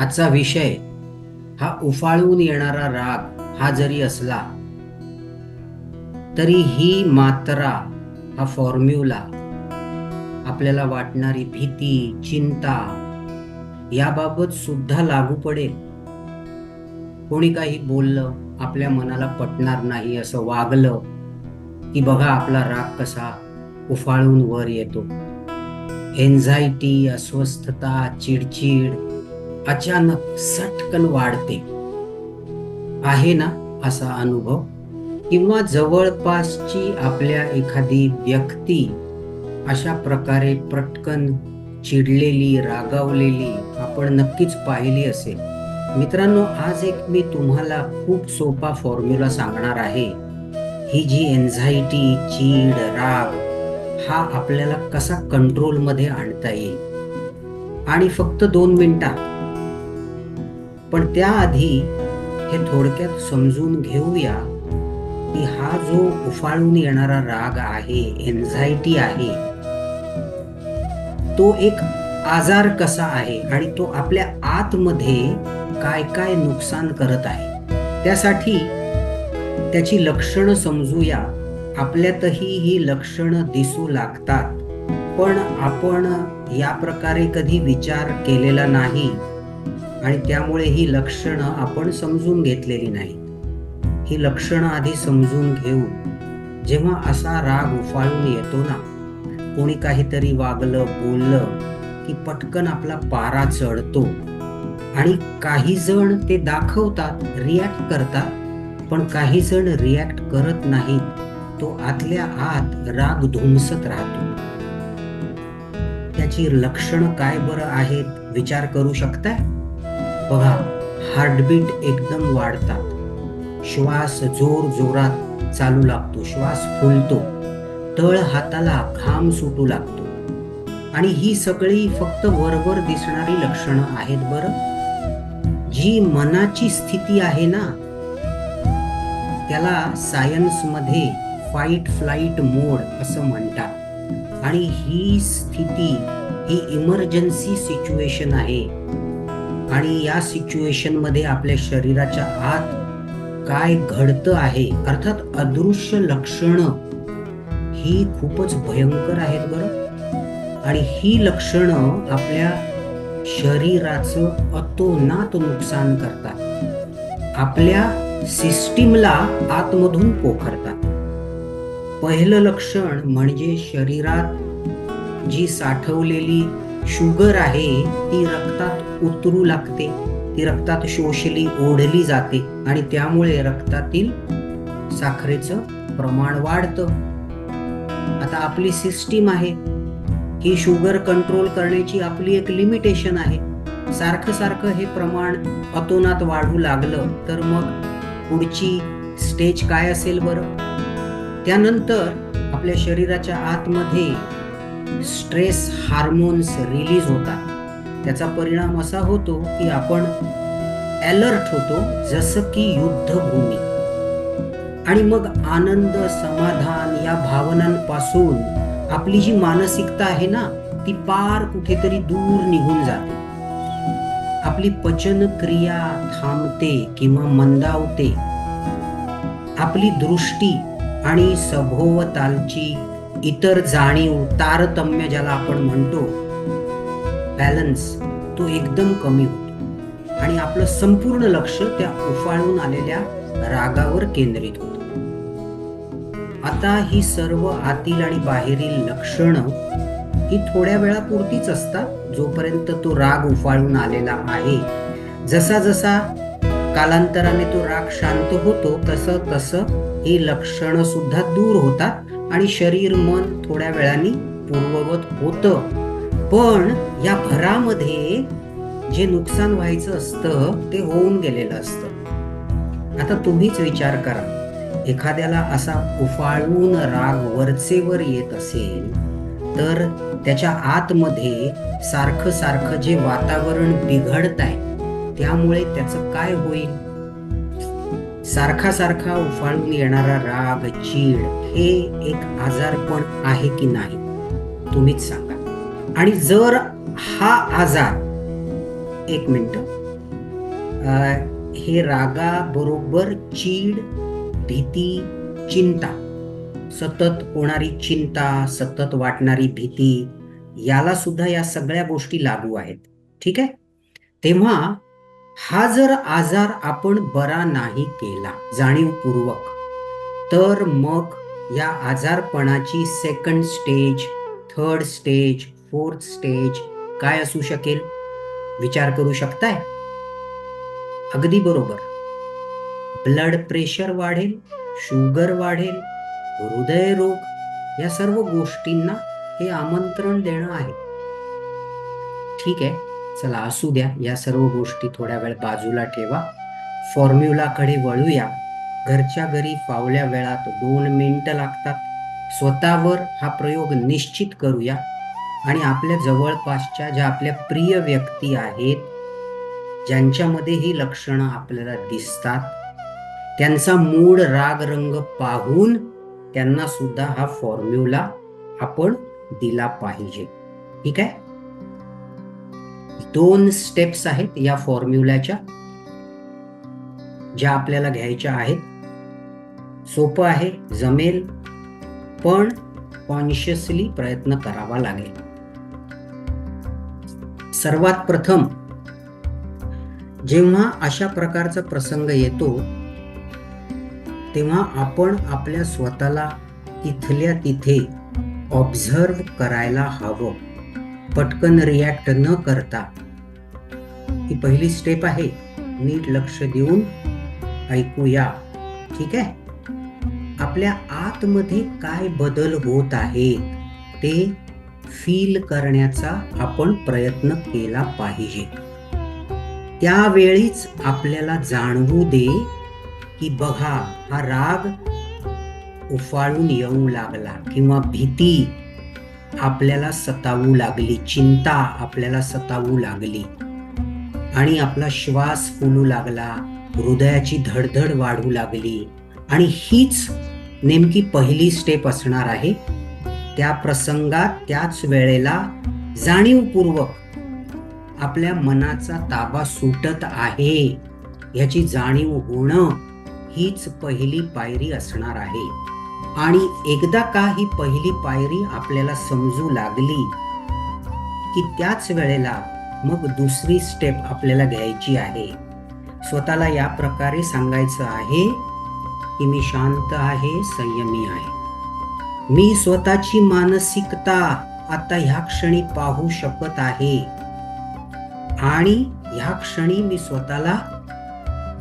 आजचा विषय हा उफाळून येणारा राग हा जरी असला तरी ही मात्रा हा फॉर्म्युला आपल्याला वाटणारी भीती चिंता याबाबत सुद्धा लागू पडेल. कोणी काही बोललं आपल्या मनाला पटणार नाही असं वागलं की बघा आपला राग कसा उफाळून वर येतो. एन्झायटी अस्वस्थता चिडचिड अचानक सटकन वाढते. आहे ना असा अनुभव? किंवा जवळपासची आपल्या एखादी व्यक्ती अशा प्रकारे पटकन चिडलेली रागावलेली आपण नक्कीच पाहिली असेल. मित्रांनो आज एक मी तुम्हाला खूप सोपा फॉर्म्युला सांगणार आहे. ही जी एन्झायटी चीड राग हा आपल्याला कसा कंट्रोलमध्ये आणता येईल? आणि फक्त दोन मिनिटात पण त्याआधी हे थोडक्यात समजून घेऊया की हा जो उफाळून येणारा राग आहे एन्झायटी आहे तो एक आजार कसा आहे आणि तो आपल्या आतमध्ये काय काय नुकसान करत आहे त्यासाठी त्याची लक्षणं समजूया. आपल्यातही ही लक्षणं दिसू लागतात पण आपण या प्रकारे कधी विचार केलेला नाही. आणि त्यामुळे ही लक्षणं आपण समजून घेतलेली नाही ही लक्षणं आधी समजून घेऊ. जेव्हा असा राग उफाळून येतो ना कोणी काहीतरी वागलं बोललं की पटकन आपला पारा चढतो. आणि काही जण ते दाखवतात रिॲक्ट करतात पण काही जण रिॲक्ट करत नाहीत. तो आतल्या आत राग धुमसत राहतो. त्याची लक्षणं काय बरं आहेत विचार करू शकताय? बघा हार्टबीट एकदम वाढतात. श्वास जोर जोरात चालू लागतो श्वास फुलतो. तळ हाताला घाम सुटू लागतो. आणि ही सगळी फक्त वरवर दिसणारी लक्षणं आहेत बरं. जी मनाची स्थिती आहे ना त्याला सायन्समध्ये फाईट फ्लाईट मोड असं म्हणतात. आणि ही स्थिती ही इमर्जन्सी सिच्युएशन आहे. आणि या सिच्युएशनमध्ये आपल्या शरीराच्या आत काय घडतं आहे अर्थात अदृश्य लक्षणं ही खूपच भयंकर आहेत बरं. आणि ही लक्षणं आपल्या शरीराचं अतोनात नुकसान करतात. आपल्या सिस्टीमला आतमधून पोखरतात. पहिलं लक्षण म्हणजे शरीरात जी साठवलेली शुगर आहे ती रक्तात उतरू लागते. ती रक्तात शोषली ओढली जाते आणि त्यामुळे रक्तातील साखरेचं प्रमाण वाढतं. आता आपली सिस्टीम आहे. ही शुगर कंट्रोल करण्याची आपली एक लिमिटेशन आहे. सारखं सारखं हे प्रमाण अतोनात वाढू लागलं तर मग पुढची स्टेज काय असेल बरं? त्यानंतर आपल्या शरीराच्या आतमध्ये स्ट्रेस हार्मोन्स रिलीज होतात. त्याचा परिणाम असा होतो की आपण अलर्ट होतो जसं की युद्धभूमी. आणि मग आनंद समाधान या भावनांपासून आपली जी मानसिकता आहे ना ती पार कुठेतरी दूर निघून जाते. आपली पचन क्रिया थांबते किंवा मंदावते. आपली दृष्टी आणि सभोवतालची इतर जाणीव तारतम्य ज्याला आपण म्हणतो बॅलन्स तो एकदम कमी होतो. आणि आपलं संपूर्ण लक्ष त्या उफाळून आलेल्या रागावर केंद्रित होत. आता ही सर्व आतील आणि बाहेरील लक्षणं ही थोड्या वेळापुरतीच असतात जोपर्यंत तो राग उफाळून आलेला आहे. जसा जसा कालांतराने तो राग शांत होतो तसं तसं ही लक्षणं सुद्धा दूर होतात. आणि शरीर मन थोड्या वेळाने पूर्ववत होतं. पण या भरामध्ये जे नुकसान व्हायचं असतं ते होऊन गेलेलं असतं. आता तुम्हीच विचार करा. एखाद्याला असा उफाळून राग वरचेवर येत असेल तर त्याच्या आतमध्ये सारखं सारखं जे वातावरण बिघडत आहे त्यामुळे त्याचं काय होईल? सारखा सारखा उफाळून येणारा राग चीड हे एक आजारपण आहे की नाही तुम्हीच सांगा. आणि जर हा आजार एक मिनिट हे रागा बरोबर चीड भीती चिंता सतत होणारी चिंता सतत वाटणारी भीती याला सुद्धा या सगळ्या गोष्टी लागू आहेत. ठीक आहे? तेव्हा हा जर आजार आपण बरा नाही केला जाणीवपूर्वक तर मग या आजारपणाची second stage third stage fourth stage काय असू शकेल? विचार करू शकताय? अगदी बरोबर. ब्लड प्रेशर वाढेल शुगर वाढेल हृदयरोग या सर्व गोष्टींना हे आमंत्रण देणं आहे. ठीक आहे? चला असू द्या या सर्व गोष्टी थोड्या वेळ बाजूला ठेवा. फॉर्म्युलाकडे वळूया. घरच्या घरी फावल्या वेळात दोन मिनिटं लागतात. स्वतःवर हा प्रयोग निश्चित करूया. आणि आपल्या जवळपासच्या ज्या आपल्या प्रिय व्यक्ती आहेत ज्यांच्यामध्ये ही लक्षणं आपल्याला दिसतात त्यांचा मूळ राग रंग पाहून त्यांना सुद्धा हा फॉर्म्युला आपण दिला पाहिजे. ठीक आहे? दोन स्टेप्स आहेत या फॉर्म्युल्याच्या ज्या आपल्याला घ्यायच्या आहेत. सोपं आहे जमेल पण कॉन्शियसली प्रयत्न करावा लागेल. सर्वात प्रथम जेव्हा अशा प्रकारचा प्रसंग येतो तेव्हा आपण आपल्या स्वतःला तिथल्या तिथे ऑब्झर्व करायला हवं. पटकन रिॲक्ट न करता. ही पहिली स्टेप आहे. नीट लक्ष देऊन ऐकूया. ठीक आहे? आपल्या आतमध्ये काय बदल होत आहेत ते फील करण्याचा आपण प्रयत्न केला पाहिजे. त्यावेळीच आपल्याला जाणवू दे की बघा हा राग उफाळून येऊ लागला किंवा भीती आपल्याला सतावू लागली चिंता आपल्याला सतावू लागली. आणि आपला श्वास फुलू लागला हृदयाची धडधड वाढू लागली. आणि हीच नेमकी पहिली स्टेप असणार आहे. त्या प्रसंगात त्याच वेळेला जाणीवपूर्वक आपल्या मनाचा ताबा सुटत आहे. याची जाणीव होणं हीच पहिली पायरी असणार आहे. आणि एकदा का ही पहिली पायरी आपल्याला समजू लागली की त्याच वेळेला मग दुसरी स्टेप आपल्याला घ्यायची आहे. स्वतःला या प्रकारे सांगायचं आहे की मी शांत आहे संयमी आहे. मी स्वतःची मानसिकता आता ह्या क्षणी पाहू शकत आहे. आणि ह्या क्षणी मी स्वतःला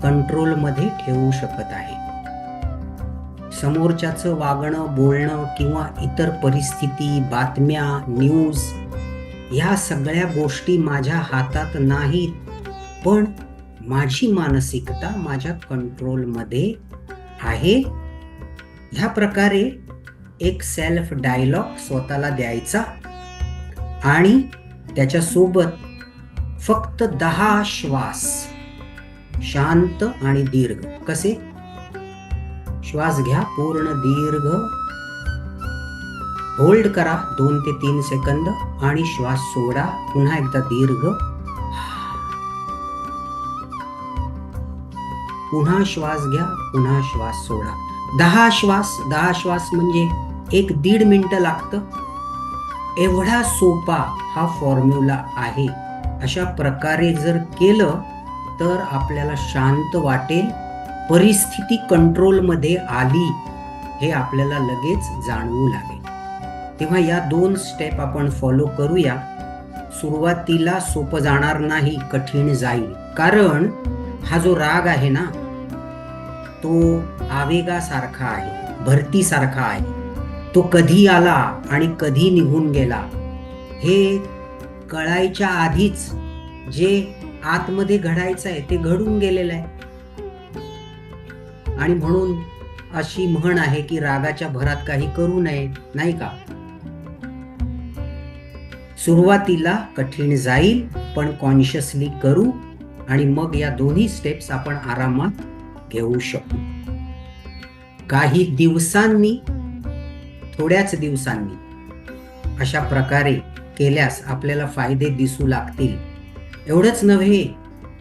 कंट्रोलमध्ये ठेवू शकत आहे. समोरच्याचं वागणं बोलणं किंवा इतर परिस्थिती बातम्या न्यूज ह्या सगळ्या गोष्टी माझ्या हातात नाहीत. पण माझी मानसिकता माझ्या कंट्रोलमध्ये आहे. ह्या प्रकारे एक सेल्फ डायलॉग स्वतःला द्यायचा आणि त्याच्यासोबत फक्त दहा श्वास शांत आणि दीर्घ. कसे? श्वास घ्या पूर्ण दीर्घ. होल्ड करा दोन ते तीन सेकंद आणि श्वास सोडा. पुन्हा एकदा दीर्घ. पुन्हा श्वास घ्या पुन्हा श्वास सोडा. दहा श्वास दहा श्वास म्हणजे एक दीड मिनिट लागतं. एवढा सोपा हा फॉर्म्युला आहे. अशा प्रकारे जर केलं तर आपल्याला शांत वाटेल. परिस्थिती कंट्रोलमध्ये आली हे आपल्याला लगेच जाणवू लागेल. तेव्हा या दोन स्टेप आपण फॉलो करूया. सुरुवातीला सोपं जाणार नाही कठीण जाईल. कारण हा जो राग आहे ना तो आवेगासारखा आहे भरतीसारखा आहे. तो कधी आला आणि कधी निघून गेला हे कळायच्या आधीच जे आतमध्ये घडायचं आहे ते घडून गेलेलं आहे. आणि म्हणून अशी म्हण आहे की रागाच्या भरात काही करू नये नाही का? सुरुवातीला कठीण जाईल पण कॉन्शियसली करू आणि मग या दोन्ही स्टेप्स आपण आरामात घेऊ शकू. काही दिवसांनी थोड्याच दिवसांनी अशा प्रकारे केल्यास आपल्याला फायदे दिसू लागतील. एवढंच नव्हे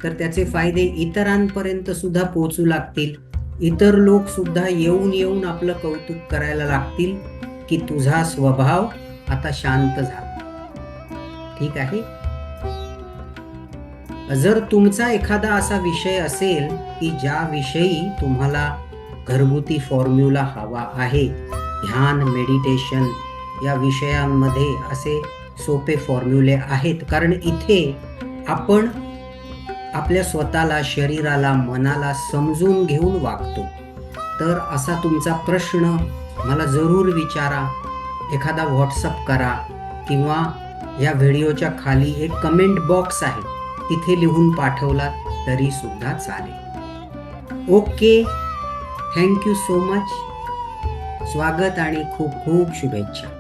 तर त्याचे फायदे इतरांपर्यंत सुद्धा पोहोचू लागतील. इतर लोक सुद्धा येऊन येऊन आपलं कौतुक करायला लागतील की तुझा स्वभाव आता शांत झाला. ठीक आहे? जर तुमचा एखादा असा विषय असेल की ज्या विषयी तुम्हाला घरगुती फॉर्म्युला हवा आहे ध्यान मेडिटेशन या विषयांमध्ये असे सोपे फॉर्म्युले आहेत. कारण इथे आपण आपल्या स्वतःला शरीराला मनाला समजून घेऊन वागतो. तर असा तुमचा प्रश्न मला जरूर विचारा. एखादा व्हॉट्सअप करा किंवा या व्हिडिओच्या खाली एक कमेंट बॉक्स आहे. तिथे लिहून पाठवला तरी सुद्धा चालेल. ओके. थँक्यू सो मच स्वागत आणि खूप खूप शुभेच्छा.